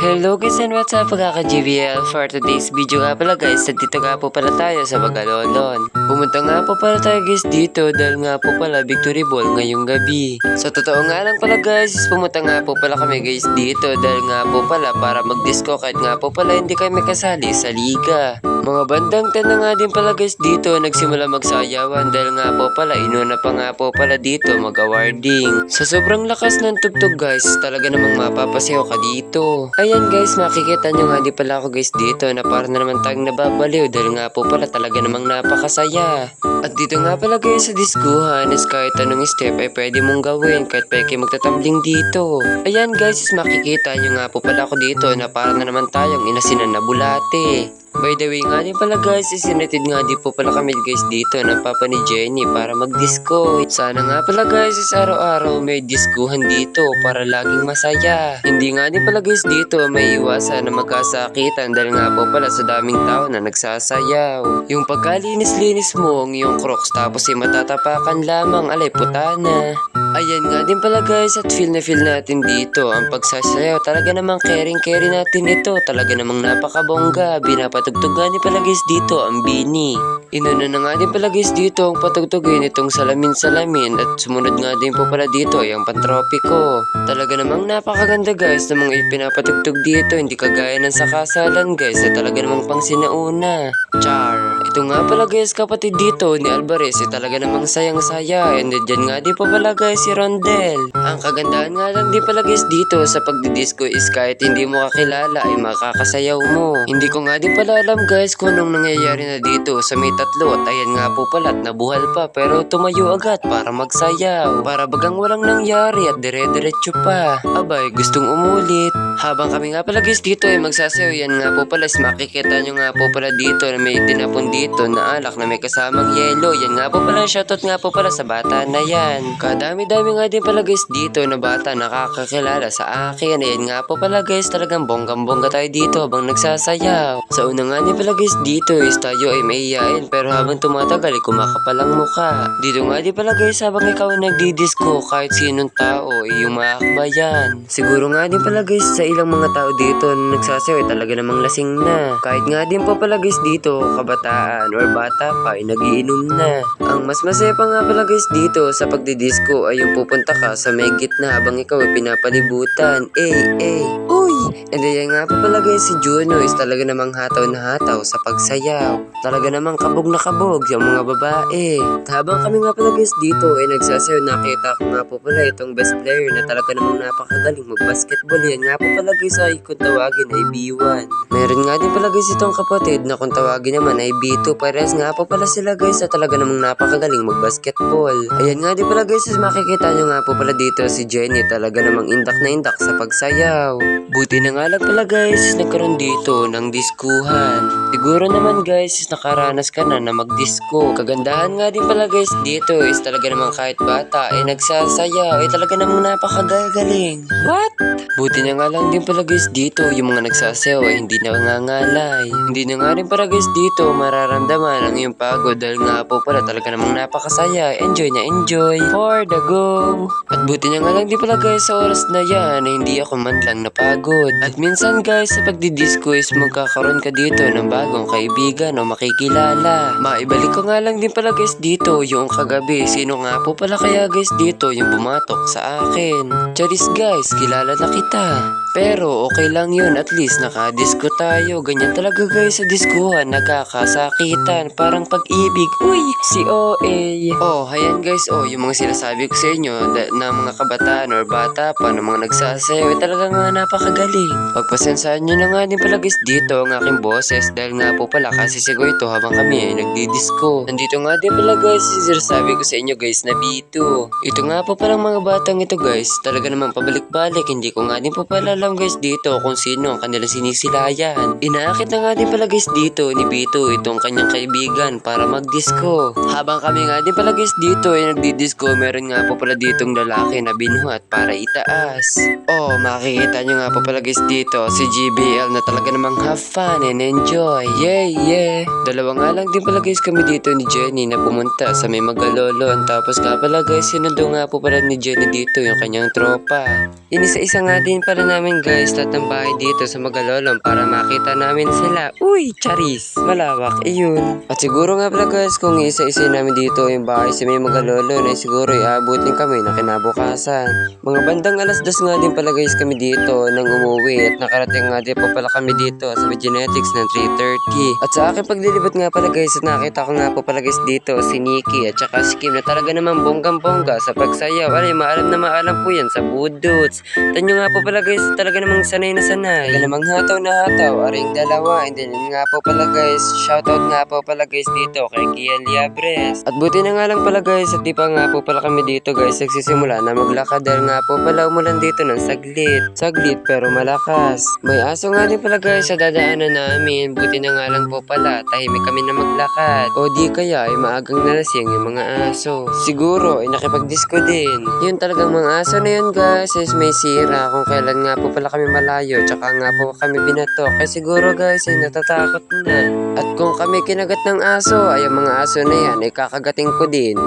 Hello guys and what's up mga ka-GBL For today's video nga pala guys Nandito nga po pala tayo sa Bagalolon Pumunta nga po pala tayo guys dito Dahil nga po pala Victory Ball ngayong gabi. Sa totoo nga lang pala guys Pumunta nga po pala kami guys dito Dahil nga po pala para mag-disco Kahit nga po pala hindi kami kasali sa liga mga bandang 10 na nga din pala guys dito nagsimula magsayawan dahil nga po pala inuna pa nga po pala dito mag-awarding. Sa sobrang lakas ng tugtog guys talaga namang mapapasayaw ka dito. Ayan guys makikita nyo nga di pala ako guys dito na para na naman tayong nababaliw dahil nga po pala talaga namang napakasaya. At dito nga pala guys sa diskuhan is kahit anong step ay pwede mong gawin kahit pwede magtatambling dito. Ayan guys is makikita nyo nga po pala ako dito na para na naman tayong inasinan na bulate. By the way nga din pala guys, isinatid nga din po pala kami guys dito ng papa ni Jenny para mag-disco. Sana nga pala guys, is araw-araw may diskuhan dito para laging masaya. Hindi nga din pala guys dito may iwasan na magkasakitan dahil nga po pala sa daming tao na nagsasayaw. Yung pagkalinis-linis mo ang iyong crocs tapos ay matatapakan lamang alay putana. Ayan nga din pala guys at feel na feel natin dito ang pagsasayaw. Talaga namang caring carry natin ito. Talaga namang napakabongga. Binapatugtog nga din pala guys dito ang bini. Inuna na nga din pala guys dito ang patugtugin itong salamin salamin at sumunod nga din po pala dito ay ang pantropiko talaga namang napakaganda guys ng mga ipinapatugtog dito. Hindi kagaya ng sa kasalan guys na talaga namang pang sinauna. Char. Ito nga pala guys kapatid dito ni Alvarez ay talaga namang sayang saya and dyan nga din po pala guys si Rondel. Ang kagandahan nga lang din pala guys dito sa pagdidisco is kahit hindi mo kakilala ay makakasayaw mo. Hindi ko nga din pala alam guys kung anong nangyayari na dito sa may tatlo at ayan nga po pala at nabuhal pa pero tumayo agad para magsayaw. Para bagang walang nangyari at dire-diretso pa. Abay gustong umulit. Habang kami nga pala guys dito ay magsasayaw yan nga po pala is makikita nyo nga po pala dito na may tinapon dito na alak na may kasamang yelo. Yan nga po pala shoutout nga po pala sa bata na yan. Kadami-dami nga din pala guys dito na bata nakakakilala sa akin. Ayan nga po pala guys talagang bonggang-bongga tayo dito habang nagsasayaw. Sa una nga din pala guys dito is tayo ay maiyain pero habang tumatagal ay kumakapalang mukha. Dito nga din pala guys habang ikaw ay nagdidisco kahit sinong tao ay umaakbayan. Siguro nga din pala guys sa ilang mga tao dito na nagsasayaw ay talaga namang lasing na. Kahit nga din po pala guys dito kabataan or bata pa ay nagiinom na. Ang mas masaya pa nga pala guys dito sa pagdidisco ay yung pupunta ka sa may gitna habang ikaw ay pinapalibutan. Eh, eh, uy! And then nga pa pala guys si Juno is talaga namang hataw na hataw sa pagsayaw. Talaga namang kabog na kabog yung mga babae. Habang kami nga pala guys dito ay nagsasayaw nakita ko nga po pala itong best player na talaga namang napakagaling mag-basketball. Yan nga po pala guys ay kung tawagin ay B1. Meron nga din pala guys itong kapatid na kung tawagin naman ay B2. Parehas nga po pala sila guys na talaga namang napakagaling mag-basketball. Ayan nga din pala guys makikita nyo nga po pala dito si Jenny talaga namang indak na indak sa pagsayaw. Buti na nga lang pala guys nagkaroon dito ng diskuhan. Siguro naman guys nakaranas ka na na mag-disco. Kagandahan nga din pala guys dito is talaga namang kahit bata ay nagsasayaw ay talaga namang napakagagaling. What? Buti na nga lang din pala guys dito yung mga nagsasayaw ay hindi na nangangalay. Hindi na nga rin pala guys dito mararamdaman ang iyong pagod dahil nga po pala talaga namang napakasaya. Enjoy na enjoy for the go. At buti na nga lang din pala guys sa oras na yan ay hindi ako man lang napagod. At minsan guys sa pagdidisco is magkakaroon ka dito ng bagong kaibigan o makikilala. Maibalik ko nga lang din pala guys dito yung kagabi. Sino nga po pala kaya guys dito yung bumatok sa akin. Charis guys, kilala na kita. Pero okay lang yun, at least nakadisco tayo. Ganyan talaga guys sa diskuhan, nagkakasakitan, parang pag-ibig. Uy, si OA. Oh, ayan guys, oh, yung mga sinasabi ko sa inyo na mga kabataan or bata pa na mga nagsasayaw, eh, talaga nga napakagaling. Pagpasensyahan nyo na nga din pala guys dito ang aking boses dahil nga po pala kasi sigo ito habang kami ay nagdidisco. Nandito nga din pala guys, sinasabi ko sa inyo guys na B2. Ito nga po palang mga batang ito guys, talaga naman pabalik-balik, hindi ko nga din po pala alam guys dito kung sino ang kanilang sinisilayan. Inaakit na nga din pala guys dito ni Bito itong kanyang kaibigan para mag-disco. Habang kami nga din pala guys dito ay nagdi-disco, meron nga po pala ditong lalaki na binuhat para itaas. Oh, makikita nyo nga po pala guys dito si GBL na talaga namang have fun and enjoy. Yay, yeah. Dalawa nga lang din pala guys kami dito ni Jenny na pumunta sa may magalolon. Tapos nga pala guys, sinundo nga po pala ni Jenny dito yung kanyang tropa. Inisa-isa nga din pala namin namin guys lahat ng bahay dito sa Magalolong para makita namin sila. Uy, charis! Malawak, iyon. At siguro nga pala guys, kung isa-isa namin dito yung bahay sa may Magalolong ay siguro iabutin kami na kinabukasan. Mga bandang alas dos nga din pala guys kami dito nang umuwi at nakarating nga din pa pala kami dito sa genetics ng 330. At sa aking paglilibot nga pala guys at nakita ko nga po pala guys dito si Nikki at saka si Kim na talaga naman bonggang-bongga sa pagsayaw. Alay, maalam na maalam po yan sa budots. Tanyo nga po pala guys, talaga namang sanay na sanay. Talaga hataw na hataw, aring dalawa. And then nga po pala guys, shoutout nga po pala guys dito kay Kian Liabres. At buti na nga lang pala guys, at di pa nga po pala kami dito guys, nagsisimula na maglakad dahil nga po pala umulan dito ng saglit. Saglit pero malakas. May aso nga din pala guys sa dadaanan namin, buti na nga lang po pala, tahimik kami na maglakad. O di kaya ay maagang nalasing yung mga aso. Siguro ay nakipag-disco din. Yun talagang mga aso na yun guys is may sira kung kailan nga pala kami malayo tsaka nga po kami binato. Kaya siguro guys ay natatakot na. At kung kami kinagat ng aso ay ang mga aso na yan ay kakagating ko din.